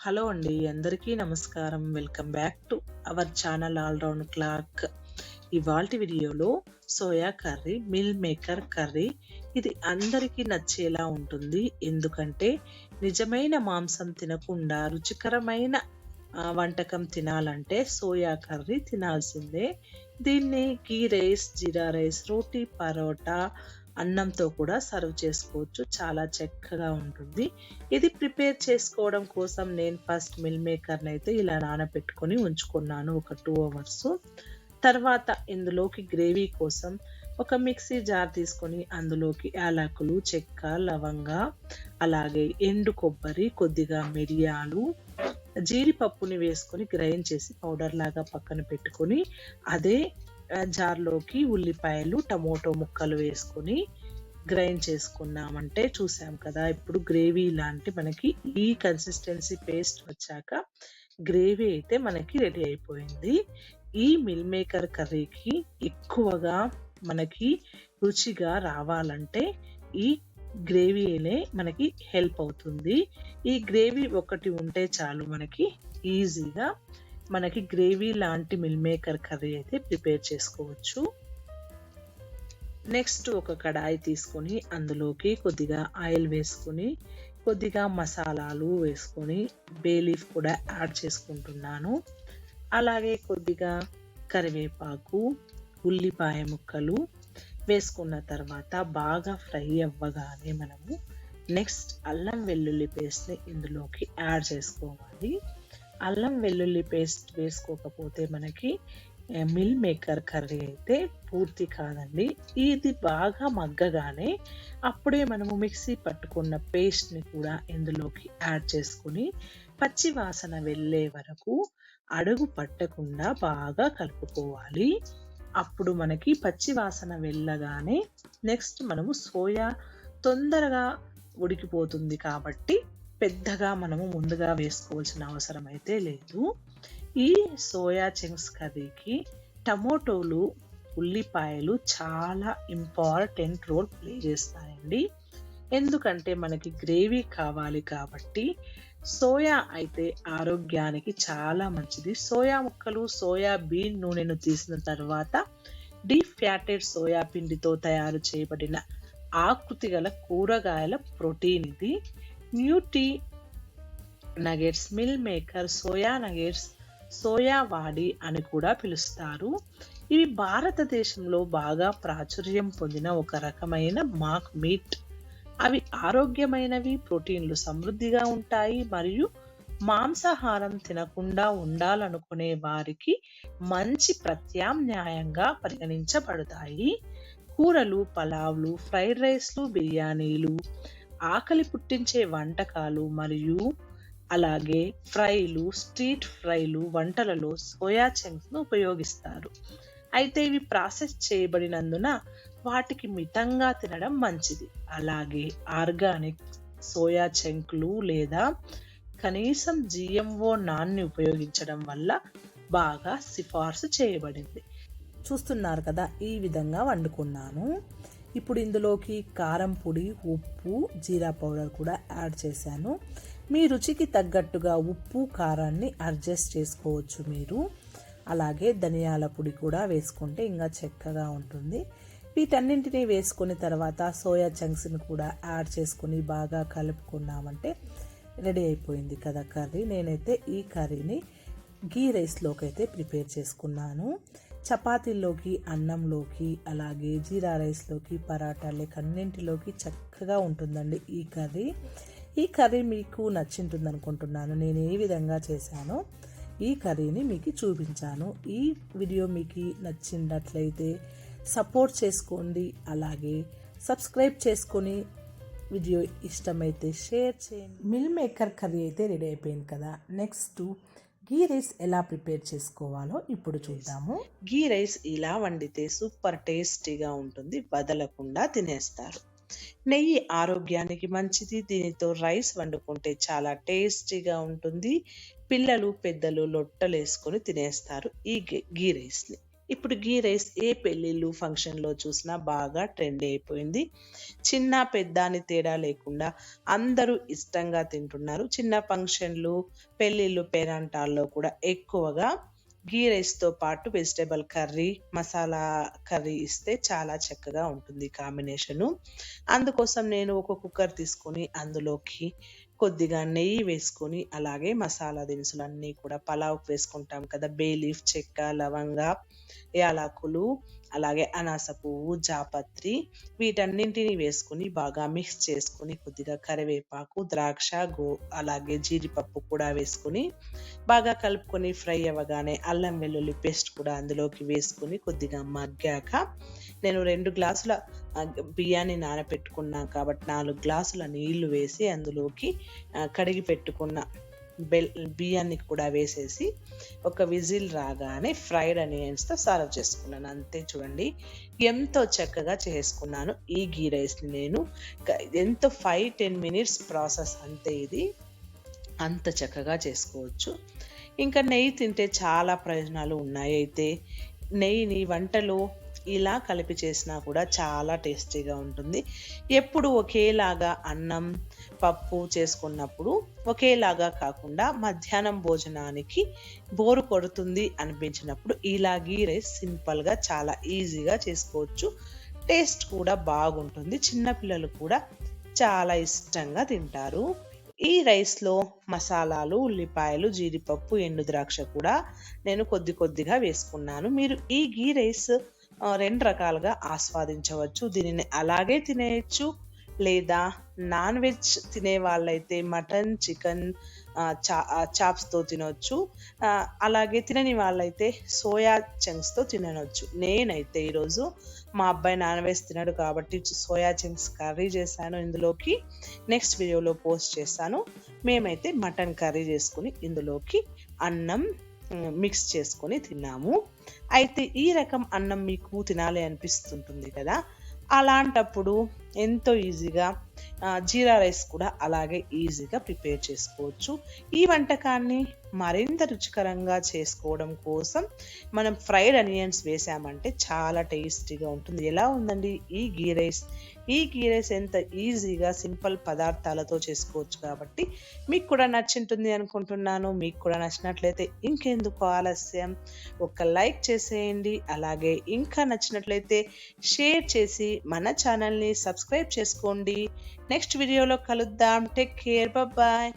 Hello అండి అందరికీ నమస్కారం. Welcome back to our channel all round clock ఇవాల్టి వీడియోలో soya curry meal maker curry ఇది అందరికీ నచ్చేలా ఉంటుంది. ఎందుకంటే నిజమైన మాంసం తినకుండా రుచికరమైన వంటకం తినాలంటే సోయా కర్రీ తినాల్సిందే. దీన్ని గీ రైస్ జీరా రైస్ రోటీ పరోటా అన్నంతో కూడా సర్వ్ చేసుకోవచ్చు. చాలా చక్కగా ఉంటుంది. ఇది ప్రిపేర్ చేసుకోవడం కోసం నేను ఫస్ట్ మిల్ మేకర్ని అయితే ఇలా నానబెట్టుకొని ఉంచుకున్నాను ఒక టూ అవర్స్. తర్వాత ఇందులోకి గ్రేవీ కోసం ఒక మిక్సీ జార్ తీసుకొని అందులోకి యాలకులు చెక్క లవంగ అలాగే ఎండు కొబ్బరి కొద్దిగా మిరియాలు జీడిపప్పుని వేసుకొని గ్రైండ్ చేసి పౌడర్ లాగా పక్కన పెట్టుకొని అదే జార్లోకి ఉల్లిపాయలు టమోటో ముక్కలు వేసుకొని గ్రైండ్ చేసుకున్నామంటే చూసాం కదా ఇప్పుడు గ్రేవీ లాంటి మనకి ఈ కన్సిస్టెన్సీ పేస్ట్ వచ్చాక గ్రేవీ అయితే మనకి రెడీ అయిపోయింది. ఈ మిల్ మేకర్ కర్రీకి ఎక్కువగా మనకి రుచిగా రావాలంటే ఈ గ్రేవీనే మనకి హెల్ప్ అవుతుంది. ఈ గ్రేవీ ఒకటి ఉంటే చాలు మనకి ఈజీగా మనకి గ్రేవీ లాంటి మిల్ మేకర్ కర్రీ అయితే ప్రిపేర్ చేసుకోవచ్చు. నెక్స్ట్ ఒక కడాయి తీసుకొని అందులోకి కొద్దిగా ఆయిల్ వేసుకొని కొద్దిగా మసాలాలు వేసుకొని బేలీఫ్ కూడా యాడ్ చేసుకుంటున్నాను. అలాగే కొద్దిగా కరివేపాకు ఉల్లిపాయ ముక్కలు వేసుకున్న తర్వాత బాగా ఫ్రై అవ్వగానే మనము నెక్స్ట్ అల్లం వెల్లుల్లి పేస్ట్ని ఇందులోకి యాడ్ చేసుకోవాలి. అల్లం వెల్లుల్లి పేస్ట్ వేసుకోకపోతే మనకి మిల్ మేకర్ కర్రీ అయితే పూర్తి కాదండి. ఇది బాగా మగ్గగానే అప్పుడే మనము మిక్సీ పట్టుకున్న పేస్ట్ని కూడా ఇందులోకి యాడ్ చేసుకుని పచ్చి వాసన వెళ్ళే వరకు అడుగు పట్టకుండా బాగా కలుపుకోవాలి. అప్పుడు మనకి పచ్చి వాసన వెళ్ళగానే నెక్స్ట్ మనము సోయా తొందరగా ఉడికిపోతుంది కాబట్టి పెద్దగా మనము ముందుగా వేసుకోవాల్సిన అవసరం అయితే లేదు. ఈ సోయా చంక్స్ కర్రీకి టమోటోలు ఉల్లిపాయలు చాలా ఇంపార్టెంట్ రోల్ ప్లే చేస్తాయండి. ఎందుకంటే మనకి గ్రేవీ కావాలి కాబట్టి సోయా అయితే ఆరోగ్యానికి చాలా మంచిది. సోయా ముక్కలు సోయా బీన్ నూనెను తీసిన తర్వాత డీప్ ఫ్యాటెడ్ సోయా పిండితో తయారు చేయబడిన ఆకృతి గల కూరగాయల ప్రోటీన్ ఇది. Nutri nuggets meal maker soya nuggets soya వాడి అని కూడా పిలుస్తారు. ఇవి భారతదేశంలో బాగా ప్రాచుర్యం పొందిన ఒక రకమైన మాక్ మీట్. అవి ఆరోగ్యమైనవి ప్రోటీన్లు సమృద్ధిగా ఉంటాయి మరియు మాంసాహారం తినకుండా ఉండాలనుకునే వారికి మంచి ప్రత్యామ్నాయంగా పరిగణించబడతాయి. కూరలు పలావ్లు ఫ్రైడ్ రైస్లు బిర్యానీలు ఆకలి పుట్టించే వంటకాలు మరియు అలాగే ఫ్రైలు స్ట్రీట్ ఫ్రైలు వంటలలో సోయా చంక్స్ను ఉపయోగిస్తారు. అయితే ఇవి ప్రాసెస్ చేయబడినందున వాటికి మితంగా తినడం మంచిది. అలాగే ఆర్గానిక్ సోయా చంక్లు లేదా కనీసం జిఎంఓ నాన్ని ఉపయోగించడం వల్ల బాగా సిఫార్సు చేయబడింది. చూస్తున్నారు కదా ఈ విధంగా వండుకున్నాను. ఇప్పుడు ఇందులోకి కారం పొడి ఉప్పు జీరా పౌడర్ కూడా యాడ్ చేశాను. మీ రుచికి తగ్గట్టుగా ఉప్పు కారాన్ని అడ్జస్ట్ చేసుకోవచ్చు మీరు. అలాగే ధనియాల పొడి కూడా వేసుకుంటే ఇంకా చక్కగా ఉంటుంది. వీటన్నింటినీ వేసుకున్న తర్వాత సోయా చంక్స్ని కూడా యాడ్ చేసుకుని బాగా కలుపుకున్నామంటే రెడీ అయిపోయింది కదా కర్రీ. నేనైతే ఈ కర్రీని గీ రైస్లోకి అయితే ప్రిపేర్ చేసుకున్నాను. చపాతీల్లోకి అన్నంలోకి అలాగే జీరా రైస్లోకి పరాటాలకి అన్నింటిలోకి చక్కగా ఉంటుందండి ఈ కర్రీ. ఈ కర్రీ మీకు నచ్చింటుంది అనుకుంటున్నాను నేను ఏ విధంగా చేశానో ఈ కర్రీని మీకు చూపించాను. ఈ వీడియో మీకు నచ్చినట్లయితే సపోర్ట్ చేసుకోండి. అలాగే సబ్స్క్రైబ్ చేసుకొని వీడియో ఇష్టమైతే షేర్ చేయండి. మిల్ మేకర్ కర్రీ అయితే రెడీ అయిపోయింది కదా. నెక్స్ట్ గీ రైస్ ఎలా ప్రిపేర్ చేసుకోవాలో ఇప్పుడు చూద్దాము. గీ రైస్ ఇలా వండితే సూపర్ టేస్టీగా ఉంటుంది. వదలకుండా తినేస్తారు. నెయ్యి ఆరోగ్యానికి మంచిది. దీనితో రైస్ వండుకుంటే చాలా టేస్టీగా ఉంటుంది. పిల్లలు పెద్దలు లొట్టలేసుకొని తినేస్తారు ఈ గీ- గీ రైస్ని. ఇప్పుడు గీ రైస్ ఏ పెళ్ళిళ్ళు ఫంక్షన్లో చూసినా బాగా ట్రెండ్ అయిపోయింది. చిన్న పెద్ద అని తేడా లేకుండా అందరూ ఇష్టంగా తింటున్నారు. చిన్న ఫంక్షన్లు పెళ్ళిళ్ళు పేరంటాల్లో కూడా ఎక్కువగా గీ రైస్తో పాటు వెజిటేబుల్ కర్రీ మసాలా కర్రీ ఇస్తే చాలా చక్కగా ఉంటుంది కాంబినేషను. అందుకోసం నేను ఒక కుక్కర్ తీసుకొని అందులోకి కొద్దిగా నెయ్యి వేసుకొని అలాగే మసాలా దినుసులన్నీ కూడా పలావ్కి వేసుకుంటాం కదా బే లీఫ్ చెక్క లవంగ యాలకులు అలాగే అనాస పువ్వు జాపత్రి వీటన్నింటిని వేసుకుని బాగా మిక్స్ చేసుకుని కొద్దిగా కరివేపాకు ద్రాక్ష గో అలాగే జీడిపప్పు కూడా వేసుకుని బాగా కలుపుకొని ఫ్రై అవ్వగానే అల్లం వెల్లుల్లి పేస్ట్ కూడా అందులోకి వేసుకుని కొద్దిగా మగ్గాక నేను రెండు గ్లాసుల బియ్యాన్ని నానబెట్టుకున్నా కాబట్టి నాలుగు గ్లాసుల నీళ్ళు వేసి అందులోకి కడిగి పెట్టుకున్న బెల్ బియ్యాన్ని కూడా వేసేసి ఒక విజిల్ రాగానే ఫ్రైడ్ అనియన్స్తో సర్వ్ చేసుకున్నాను. అంతే చూడండి ఎంతో చక్కగా చేసుకున్నాను ఈ గీ రైస్ని నేను. ఎంతో ఫైవ్ టెన్ మినిట్స్ ప్రాసెస్ అంతే ఇది. అంత చక్కగా చేసుకోవచ్చు. ఇంకా నెయ్యి తింటే చాలా ప్రయోజనాలు ఉన్నాయి. అయితే నెయ్యిని వంటలో ఇలా కలిపి చేసినా కూడా చాలా టేస్టీగా ఉంటుంది. ఎప్పుడు ఒకేలాగా అన్నం పప్పు చేసుకున్నప్పుడు ఒకేలాగా కాకుండా మధ్యాహ్నం భోజనానికి బోరు కొడుతుంది అనిపించినప్పుడు ఇలా గీ రైస్ సింపుల్గా చాలా ఈజీగా చేసుకోవచ్చు. టేస్ట్ కూడా బాగుంటుంది. చిన్నపిల్లలు కూడా చాలా ఇష్టంగా తింటారు. ఈ రైస్లో మసాలాలు ఉల్లిపాయలు జీడిపప్పు ఎండు ద్రాక్ష కూడా నేను కొద్ది కొద్దిగా వేసుకున్నాను. మీరు ఈ గీ రైస్ రెండు రకాలుగా ఆస్వాదించవచ్చు. దీనిని అలాగే తినేయచ్చు. లేదా నాన్ వెజ్ తినే వాళ్ళైతే మటన్ చికెన్ చా చాప్స్తో తినొచ్చు. అలాగే తినని వాళ్ళైతే సోయా చంక్స్తో తినవచ్చు నేనైతే ఈరోజు మా అబ్బాయి నాన్ వెజ్ తినడు కాబట్టి సోయా చంక్స్ కర్రీ చేశాను. ఇందులోకి నెక్స్ట్ వీడియోలో పోస్ట్ చేస్తాను. మేమైతే మటన్ కర్రీ చేసుకుని ఇందులోకి అన్నం మిక్స్ చేసుకొని తిన్నాము. అయితే ఈ రకం అన్నం మీకు తినాలి అనిపిస్తుంటుంది కదా? అలాంటప్పుడు ఎంతో ఈజీగా జీరా రైస్ కూడా అలాగే ఈజీగా ప్రిపేర్ చేసుకోవచ్చు. ఈ వంటకాన్ని మరింత రుచికరంగా చేసుకోవడం కోసం మనం ఫ్రైడ్ అనియన్స్ వేసామంటే చాలా టేస్టీగా ఉంటుంది. ఎలా ఉందండి ఈ గీ రైస్? ఈ గీ రైస్ ఎంత ఈజీగా సింపుల్ పదార్థాలతో చేసుకోవచ్చు కాబట్టి మీకు కూడా నచ్చింటుంది అనుకుంటున్నాను. మీకు కూడా నచ్చినట్లయితే ఇంకెందుకు ఆలస్యం? ఒక లైక్ చేసేయండి. అలాగే ఇంకా నచ్చినట్లయితే షేర్ చేసి మన ఛానల్ని సబ్స్క్రైబ్ చేసుకోండి. నెక్స్ట్ వీడియోలో కలుద్దాం. Take care. బాయ్.